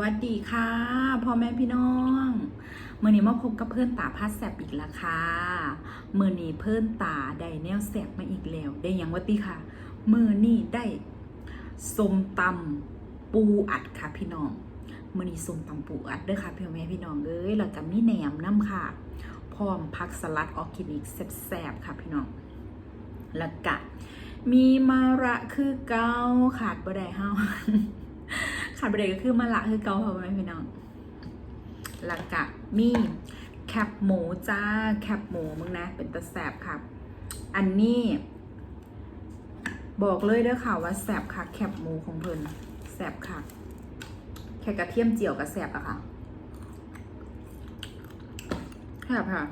วัสดีค่ะพ่อแม่พี่น้องเมื่อนี้มาพบกับเพื่อนตาพัดแสบอีกแล้วค่ะเมื่อนี้เพื่อนตาได้แนวแสบมาอีกแล้ว ได้ยังวัติค่ะเมื่อนี้ได้สมตำปูอัดค่ะพี่น้องเมื่อนี้สมตำปูอัดเด้อค่ะพี่แม่พี่น้องเอ้ยแล้วก็มีแหนมน้ำค่ะ พร้อมผักสลัดออร์แกนิกแซ่บๆค่ะพี่น้องแล้วก็มีมาระคือเกาขาดบ่ได้เฮา ขาดประเด็นก็คือมะละคือเกาค่ะพ่อแม่พี่น้องหลักกะมีแคบหมูจ้าแคบหมูมึงนะ เป็นตะแสบครับ อันนี้ บอกเลยเด้อค่ะว่าแสบค่ะแคบหมูของเพิ่นแสบค่ะแค่กระเทียมเจียวกับแสบอะค่ะแสบค่ะ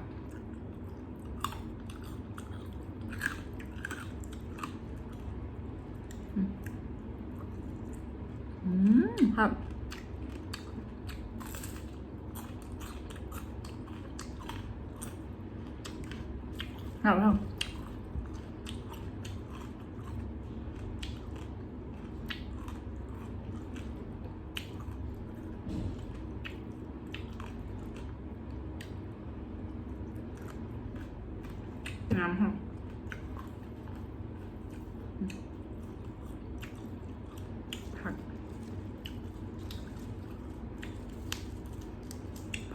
มครับครับครับน้ำครับ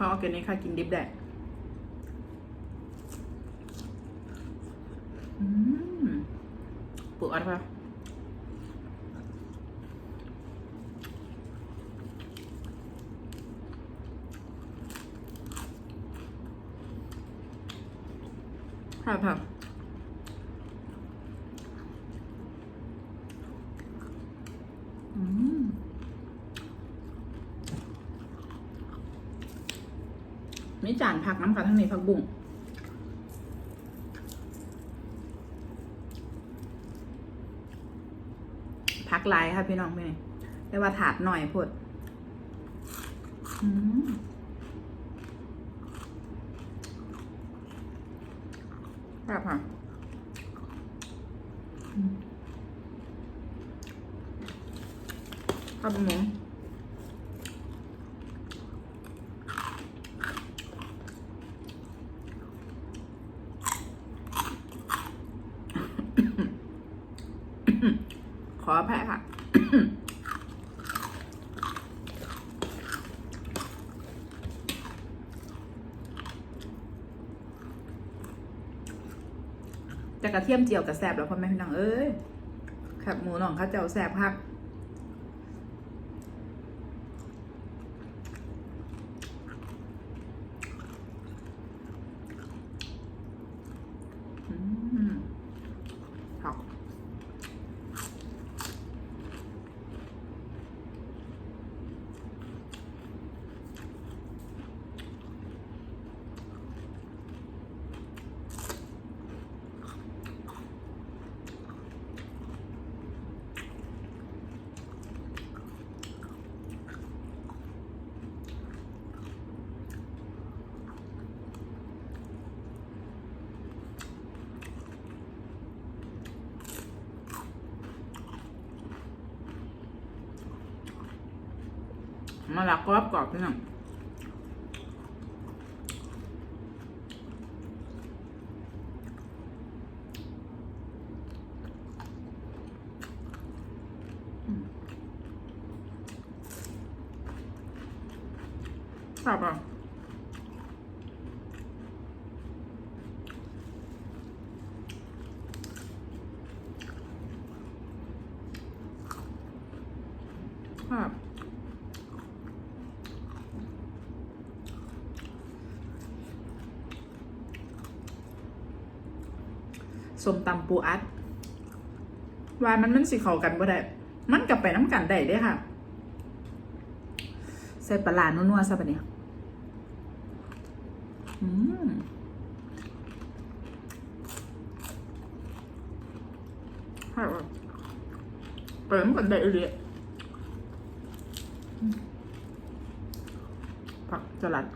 ผัก พอออร์แกนิกค่ะกินดิบแด้อืมปวดปะค่ะค่ะอืม ไม่ จานผักน้ำค่ะทั้งนี้ผักบุ้งผักลายค่ะพี่น้องพี่นี่แต่ว่าถาดหน่อยพดอืมครับค่ะครับหมู ขออภัยค่ะ จะกระเทียมเจียวกับแสบแล้วพ่อแม่พี่น้องเอ้ยแคบหมูหน่องข้าวเจียวแสบคักอืมครับ มาลักกรอบกรอบพี่น้องครับอะครับ ส้มตำ ปูอัดวายมันมันสิเข้ากันบ่ได้ มันกับไปน้ำกันได้เด้ค่ะ ใส่ปลาร้านัวๆซะปะเนี่ยอืมค่ะไปน้ำกันได้เลยผักสลัด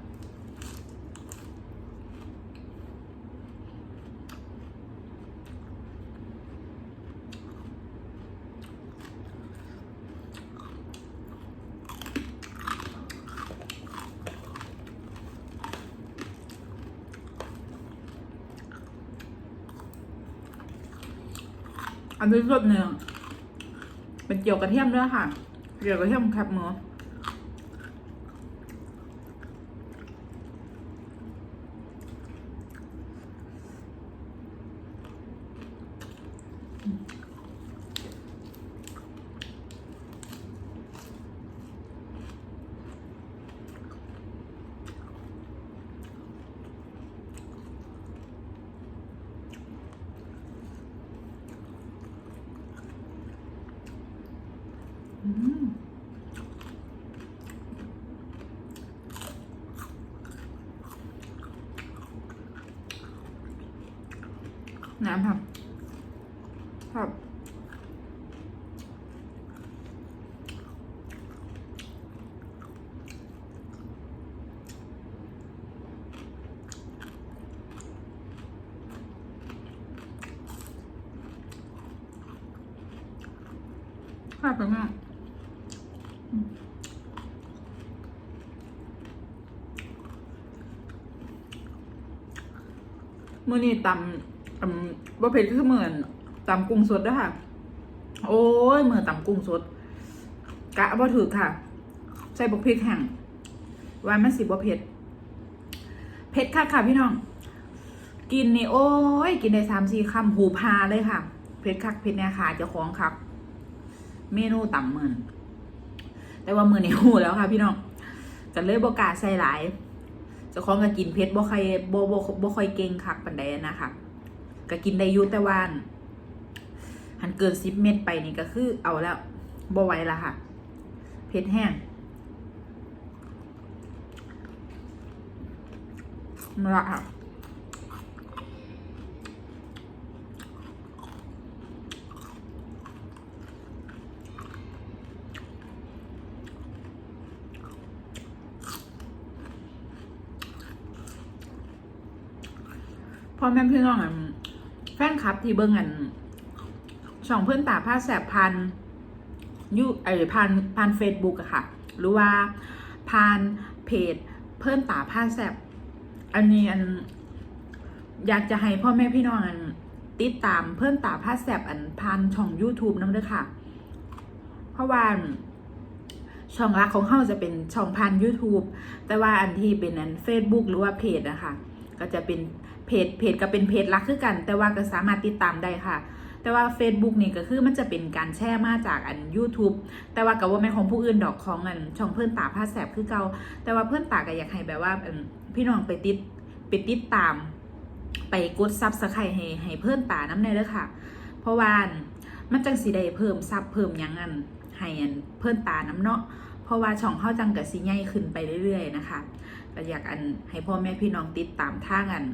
อันที่สุดเนี่ยเป็นเกี่ยวกระเทียมด้วยค่ะ เกี่ยวกระเทียมแคบหมูอืม น้ำครับครับครับเป็นไงมือนี่ตำอืม ว่าเผ็ดคือเหมือนตำกุ้งสดด้วยค่ะ โอ้ยเหมือนตำกุ้งสด กะบ่ถือค่ะ ใส่บกพริกแห้งวานมันสิบ่เผ็ด เผ็ดค่ะค่ะพี่น้อง กินนี่โอ้ย กินได้สามสี่คำหูพาเลยค่ะ เผ็ดคักเผ็ดเนี่ยค่ะเจ้าของครับ เมนูต่ำเหมือนแต่ว่ามือนี่หูแล้วค่ะ พี่น้องกันเลยบกาใส่หลายเจ้าของก็กินเผ็ดบ่ค่อยบ่บ่บ่ค่อยเก่งคักปานใดนะคะ ก็กินได้ยู่แต่ว่าหันเกินสิบเม็ดไปนี่ก็คือเอาแล้วบ่ไหวละค่ะ เผ็ดแห้งมาละค่ะพ่อแม่พี่น้องอัน แฟนคลับที่เบิ้งอันช่องเพื่อนตาผ้าแสบพันยูไอพันพันเฟซบุ๊กอะค่ะ หรือว่าพันเพจเพื่อนตาผ้าแสบอันนี้อันอยากจะให้พ่อแม่พี่น้องอันติดตามเพื่อนตาผ้าแสบอันพันช่อง YouTube น้ำเด้อค่ะ เพราะว่าช่องรักของเขาจะเป็นช่องพัน YouTube แต่ว่าอันที่เป็นอัน Facebook หรือว่าเพจนะคะก็จะเป็น เพจเพจก็เป็นเพจลักคือกัน แต่ว่าก็สามารถติดตามได้ค่ะ แต่ว่า Facebook นี่ก็คือมันจะเป็นการแชร์มาจากอัน YouTube แต่ว่ากับว่าแม่ของผู้อื่นดอกของอันช่องเพื่อนตาผ้าแสบคือเก่าแต่ว่าเพื่อนตาก็อยากให้แบบว่าพี่น้องไปติดไปติดตาม ไปกดซับสไครต์ให้ให้เพื่อนตาน้ำในเด้อค่ะ เพราะว่ามันจังสีได้เพิ่มซับเพิ่มยังอันให้อันเพื่อนตาน้ำเนาะเพราะว่าช่องเข้าจังกับสีใหญ่ขึ้นไปเรื่อยๆนะคะก็อยากอันให้พ่อแม่พี่น้องติดตามท่างัน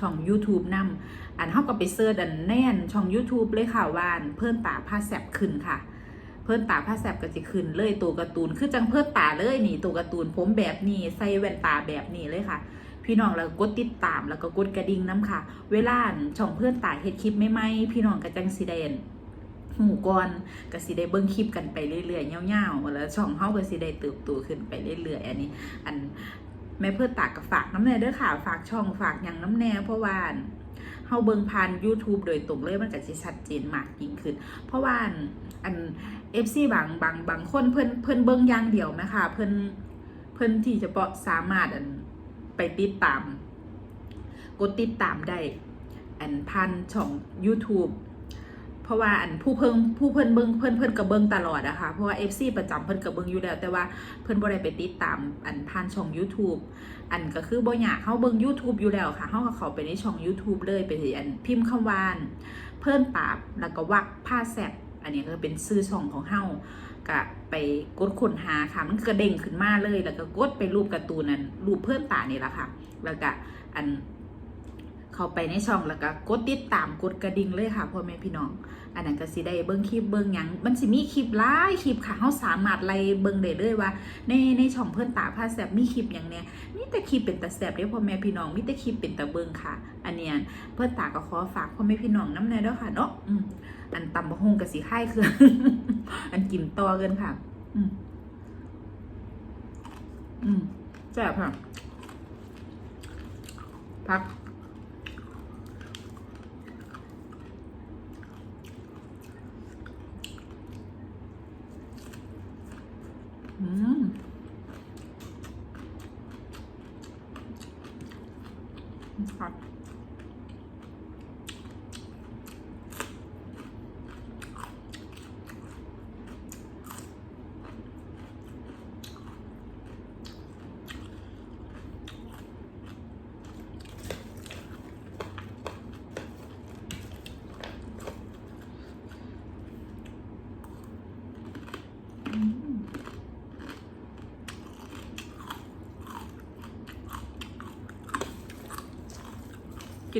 ช่อง YouTube นำอันเฮาก็ไปเสิร์ชอันแน่นช่อง YouTube เลยค่ะว่าอันเพิ่นตาผ้าแสบขึ้นค่ะ เพิ่นตาผ้าแสบก็สิขึ้นเลยตัวการ์ตูนคือจังเพิ่นตาเลยนี่ตัวการ์ตูนผมแบบนี้ใส่แว่นตาแบบนี้เลยค่ะ พี่น้องแล้วก็กดติดตามแล้วก็กดกระดิ่งน้ำค่ะ เวลาช่องเพื่อนตาเฮ็ดคลิปใหม่ๆพี่น้องก็จังสิได้นหูก่อนก็สิได้เบิ่งคลิปกันไปเรื่อยๆยาวๆแล้วช่องเฮาก็สิได้เติบโตขึ้นไปเรื่อยๆ อันนี้ อัน แม่เพื่อตากกับฝากน้ำแน่เด้อค่ะ ฝากช่องฝากอย่างน้ำแน่เพราะว่าเฮาเบิ่งผ่าน YouTube โดยตรงเลยมันก็สิชัดเจนมากยิ่งขึ้น เพราะว่าอันเอัน FC บางบางบางคนเพิ่นเพิ่นเบิ่งอย่างเดียวไหมคะเพิ่นเพิ่นที่จะเปาะสามารถอันไปติดตาม กดติดตามได้อันพันช่อง YouTube ราะว่าอันผู้เพิ่งผู้เพิ่นเบิ่งเพิ่นเพิ่นก็เบิ่งตลอดอะค่ะเพราะว่า FC ประจำเพิ่นก็เบิ่งอยู่แล้ว แต่ว่าเพิ่นบ่ได้ไปติดตามอันผ่านช่อง YouTube อันก็คือบ่อยากเฮาเบิ่ง YouTube อยู่แล้วค่ะเฮาก็เข้าไปในช่อง YouTube เลยไปที่อันพิมพ์คำว่าอันเพิ่นตามแล้วก็วักผ้าแซบอันนี้ก็เป็นชื่อช่องของเฮาก็ไปกดค้นหาค่ะมันก็เด้งขึ้นมาเลยแล้วก็กดไปรูปการ์ตูนนั้นรูปเพิ่นตานี่แหละค่ะ แล้วก็อันเข้าไปในช่องแล้วก็กดติดตามกดกระดิ่งเลยค่ะพ่อแม่พี่น้อง อันนั้นก็สิได้เบิ่งคลิปเบิ่งหยังมันสิมีคลิปหลายคลิปค่ะเฮาสามารถไล่เบิ่งได้เลยว่า ในในช่องเพิ่นตาผ้าแซบมีคลิปหยังแหน่มีแต่คลิปเป็นตาแซบเด้อพ่อแม่พี่น้องมีแต่คลิปเป็นตาเบิ่งค่ะ อันเนี้ยเพิ่นตาก็ขอฝากพ่อแม่พี่น้องน้ำแน่เด้อค่ะเนาะอืมอันตำบักฮงก็สิค่คืออันกินต่อกันค่ะ อืมอืมแซ่บค่ะพัก อืมครับ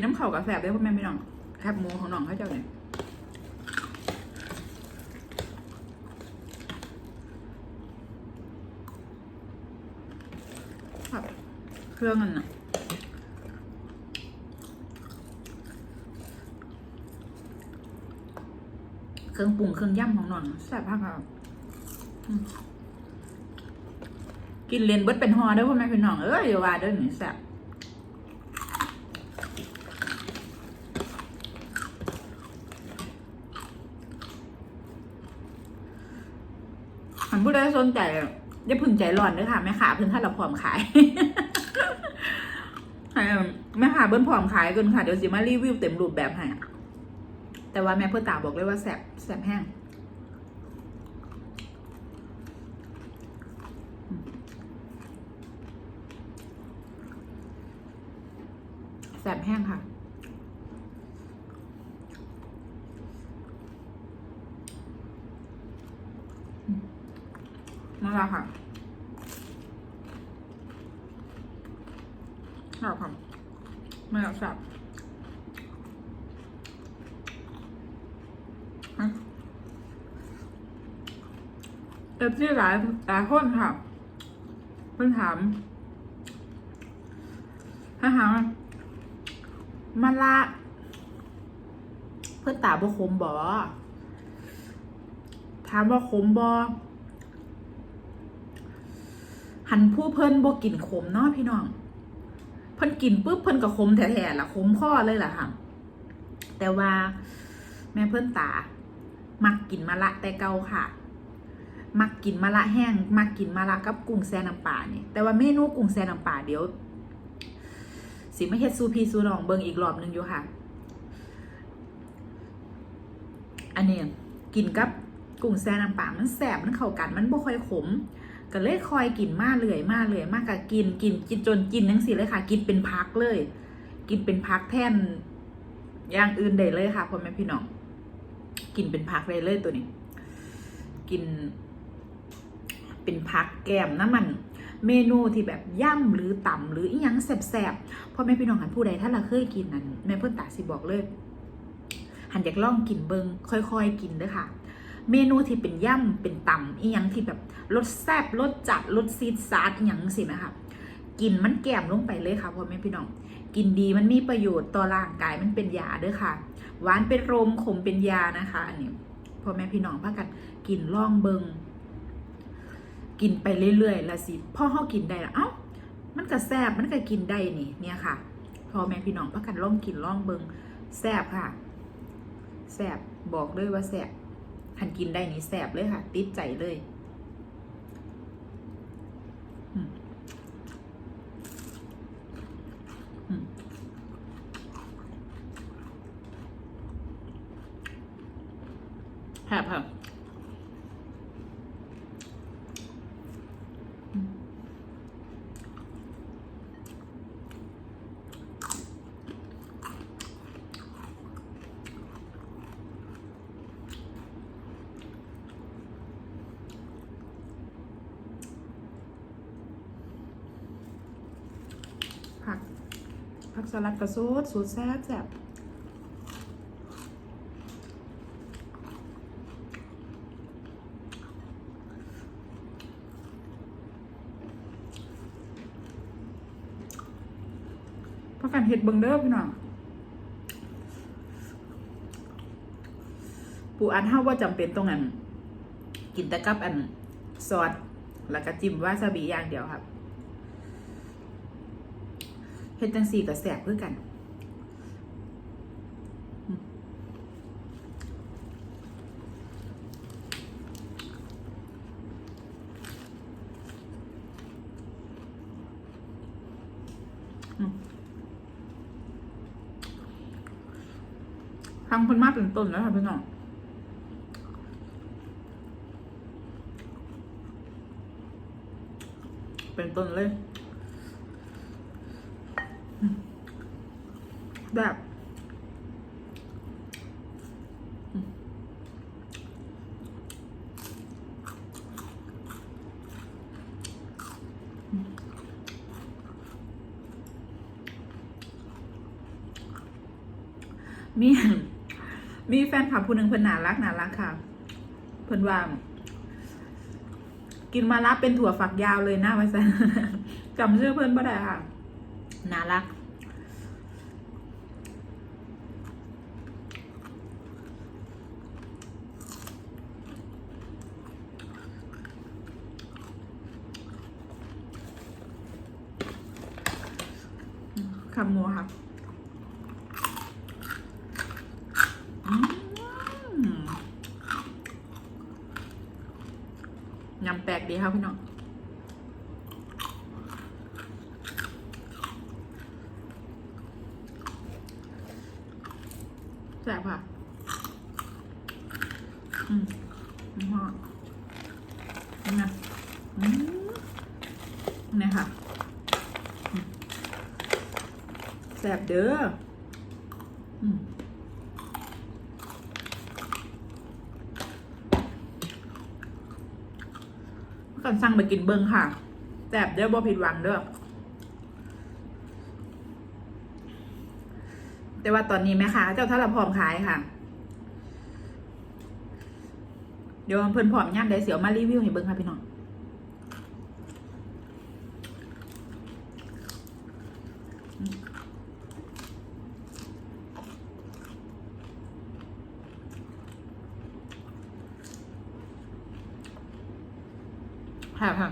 นน้ำเข่ากับแสบได้พ่อแม่พี่น้องแคบหมูของน้องเขาเจ้าเนี่ยครับเครื่องมันน่ะเครื่องปรุงเครื่องย่ำของน้องแซ่บมากครับอืมกินเลนเบิดเป็นฮอเด้อพ่อแม่พี่น้องเอ้ยอย่าว่าเด้อหนิแซ่บ หั นผู้ใดสนใจอย่าพึ่งใจร้อนด้วยค่ะแม่ขาเพิ่งถ้าเราพร้อมขายแม่ขาเบิ้ลพร้อมขายกันค่ะเดี๋ยวสิมารีวิวเต็มรูปแบบให้แต่ว่าแม่เพื่อตาบอกเลยว่าแสบแสบแห้งแสบแห้งค่ะ นั่นแหละค่ะครับค่ะไม่เอาสับเอฟซีหลายหลายคนค่ะเพิ่งถามถ้าถามมาละ เพื่อนตาบ่คมบ่ถามว่าคมบ่ หันผู้เพิ่นบ่กินขมเนาะพี่น้อง เพิ่นกินปุ๊บเพิ่นก็ขมแท้ๆล่ะขมข้อเลยล่ะค่ะ แต่ว่าแม่เพิ่นตา มักกินมะละแต่เก่าค่ะ มักกินมะละแห้ง มักกินมะละกับกุ้งแซ่น้ำปลาเนี่ยแต่ว่าเมนูกุ้งแซ่น้ำปลาเดี๋ยว สิมาเฮ็ดซูพีซูน้องเบิ่งอีกรอบนึงอยู่ค่ะ อันนี้กินกับกุ้งแซ่น้ำปลามันแซ่บมันเข้ากัน มันบ่ค่อยขม ก็เลยคอยกินมาเรื่อยมาเรื่อยมากกะกินกินกินจนกินทั้งสี่เลยค่ะ กินเป็นพักเลย กินเป็นพักแท่นอย่างอื่นได้เลยค่ะพ่อแม่พี่น้องกินเป็นพักเลยเลยตัวนี้ กิน เป็นพักแกมน้ำมัน เมนูที่แบบย่ำหรือต่ำหรืออีหยังแสบๆพ่อแม่พี่น้องหันผู้ใดถ้าเราเคยกินนั้นแม่เพื่อนตาสิบอกเลยหันอยากลองกินเบิงค่อยๆกินเด้อค่ะ เมนูที่เป็นย่ำเป็นต่ำอีหยังที่แบบรสแซ่บรสจัดรสซีดซาดอีหยังสินะคะกินมันแก้มลงไปเลยค่ะพ่อแม่พี่น้อง กินดีมันมีประโยชน์ต่อร่างกายมันเป็นยาเด้อค่ะ หวานเป็นรมขมเป็นยานะคะอันนี้พ่อแม่พี่น้องพากันกินล่องเบิงกินไปเรื่อยๆละสิพ่อเขากินได้ละเอ้ามันก็แซ่บมันก็กินได้นี่เนี่ยค่ะพ่อแม่พี่น้องพากันล่องกินล่องเบิงแซ่บค่ะแซ่บบอกเลยว่าแซ่บ คันกินได้นี่แสบเลยค่ะ ติดใจเลยอืมอืมครับค่ะ ผักสลัดกระสูดสูตรแซ่บแซ่บพักกันเห็ดเบิงเด้อพี่น้องปูอันเฮาว่าจำเป็นตรงนั้นกินแต่กับอันซอสแล้วก็จิ้มวาซาบิอย่างเดียวครับ เฮ็ดจังสี่กับแสบเพื่อกันทางคนมากเป็นต้นแล้วค่ะพี่น้องเป็นต้นเลย แบบ มี มีแฟนคลับผู้หนึ่งเพิ่นน่ารักน่ารักค่ะ เพิ่นว่า กินมารับเป็นถั่วฝักยาวเลยนะว่าซะจำชื่อเพื่อนบ่ได้ค่ะน่ารัก คำมัวค่ะยำแปลกดีครับพี่น้องแซ่บค่ะ อืมอืมฮะนี่นะอืมนี่ค่ะอืม แซ่บเด้ออืมกันสั่งไปกินเบิงค่ะแซ่บเด้อบ่ผิดหวังเด้อแต่ว่าตอนนี้แม่ค้าเจ้าท่าละพร้อมขายค่ะ เดี๋ยวเพิ่นพร้อมย่างได้เสียวมารีวิวให้เบิ่งค่ะพี่น้อง ค่ะค่ะ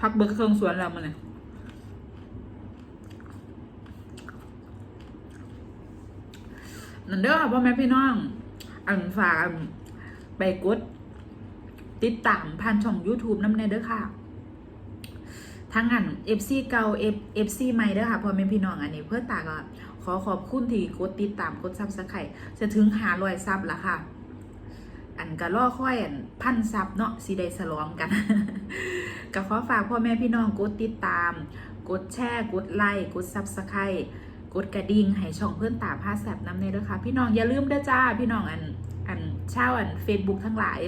พักเบิกเครื่องสวนแล้วมันเลยนั่นเด้อค่ะพ่อแม่พี่น้อง อันฝากไปกด ติดตามผ่านช่อง YouTube น้ำในเด้อค่ะทั้งอัน FC เก่า F FC ใหม่เด้อค่ะพ่อแม่พี่น้องอันนี้เพื่อตาก็ขอขอบคุณที่กดติดตามกดซับสไครต์จะถึงหาร้อยซับแล้วค่ะ อันก็ล่อค่อยอันพันซับเนาะสิได้สลองกันก็ขอฝากพ่อแม่พี่น้องกดติดตาม กดแชร์ กดไลค์ กดซับสไครต์กดกระดิ่งให้ช่องเพื่อนตาผ้าแสบน้ำในด้วยค่ะ พี่น้องอย่าลืมเด้อจ้า พี่น้องอันอันเช่าอัน Facebook ทั้งหลาย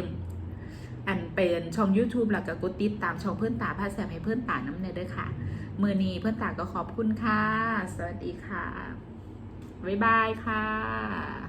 อันเป็นช่อง YouTube แล้วก็กดติดตามช่องเพื่อนตาผ้าแสบให้เพื่อนตาน้ำในด้วยค่ะ มือนี้เพื่อนตาก็ขอบคุณค่ะ สวัสดีค่ะ บ๊ายบายค่ะ